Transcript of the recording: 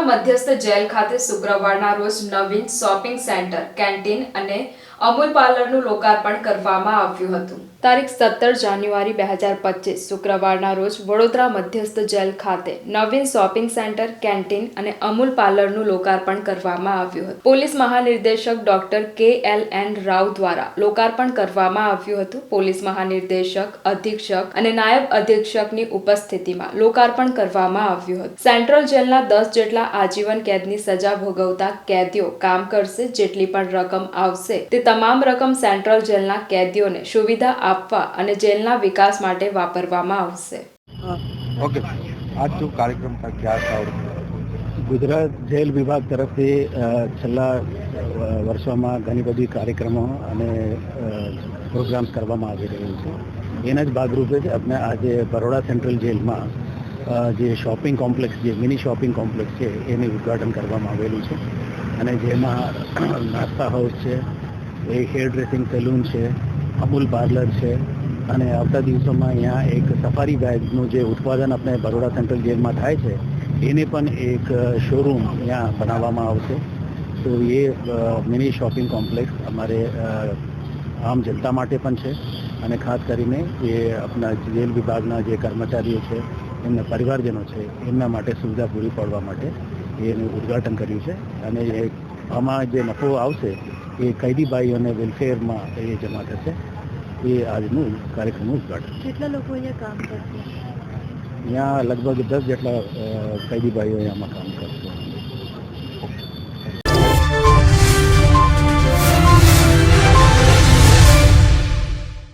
વડોદરા મધ્યસ્થ જેલ ખાતે શુક્રવારના રોજ નવીન શોપિંગ સેન્ટર, કેન્ટીન અને અમૂલ પાર્લરનું લોકાર્પણ કરવામાં આવ્યું હતું. તારીખ સત્તર જાન્યુઆરી બે હજાર પચીસ, શુક્રવારના રોજ વડોદરા મધ્યસ્થ જેલ ખાતે નવીન શોપિંગ સેન્ટર, કેન્ટીન અને અમૂલ પાર્લરનું લોકાર્પણ કરવામાં આવ્યું હતું. પોલીસ મહાનિર્દેશક doctor K L N Rao દ્વારા લોકાર્પણ કરવામાં આવ્યું હતું. પોલીસ મહાનિર્દેશક, અધિક્ષક અને નાયબ અધિક્ષકની ઉપસ્થિતિમાં લોકાર્પણ કરવામાં આવ્યું હતું. સેન્ટ્રલ જેલના દસ જેટલા આજીવન કેદની સજા ભોગવતા કેદીઓ કામ કરશે જેટલી પણ રકમ આવશે તે તમામ રકમ સેન્ટ્રલ જેલના કેદીઓને સુવિધા આપવા અને જેલના વિકાસ માટે વાપરવામાં આવશે. ગુજરાત જેલ વિભાગ તરફથી છેલ્લા વર્ષોમાં ઘણી બધી કાર્યક્રમો અને પ્રોગ્રામ્સ કરવામાં આવી રહ્યું છે. એના જ ભાગરૂપે જ આપણે આજે બરોડા સેન્ટ્રલ જેલમાં જે શોપિંગ કોમ્પ્લેક્સ, જે મિની શોપિંગ કોમ્પ્લેક્સ છે, એનું ઉદ્ઘાટન કરવામાં આવેલું છે. અને જેમાં નાસ્તા હાઉસ છે, એ હેર ડ્રેસિંગ સેલૂન છે, અમૂલ પાર્લર છે, અને આવતા દિવસોમાં અહીંયા એક સફારી બેગનું જે ઉત્પાદન આપણે બરોડા સેન્ટ્રલ જેલમાં થાય છે, એને પણ એક શોરૂમ અહીંયા બનાવવામાં આવશે. તો એ મિની શોપિંગ કોમ્પ્લેક્સ અમારે આમ જનતા માટે પણ છે. અને ખાસ કરીને એ આપણા જેલ વિભાગના જે કર્મચારીઓ છે એમના પરિવારજનો છે એમના માટે સુવિધા પૂરી પાડવા માટે એનું ઉદ્ઘાટન કર્યું છે. અને એ આમાં જે નફો આવશે એ કૈદીભાઈઓને વેલફેરમાં એ જમા થશે. એ આજનું કાર્યક્રમનું ઉદ્ઘાટન. કેટલા લોકો અહીંયા કામ કરશે? અહીંયા લગભગ દસ જેટલા કૈદીભાઈઓ અહીંયામાં કામ કરશે.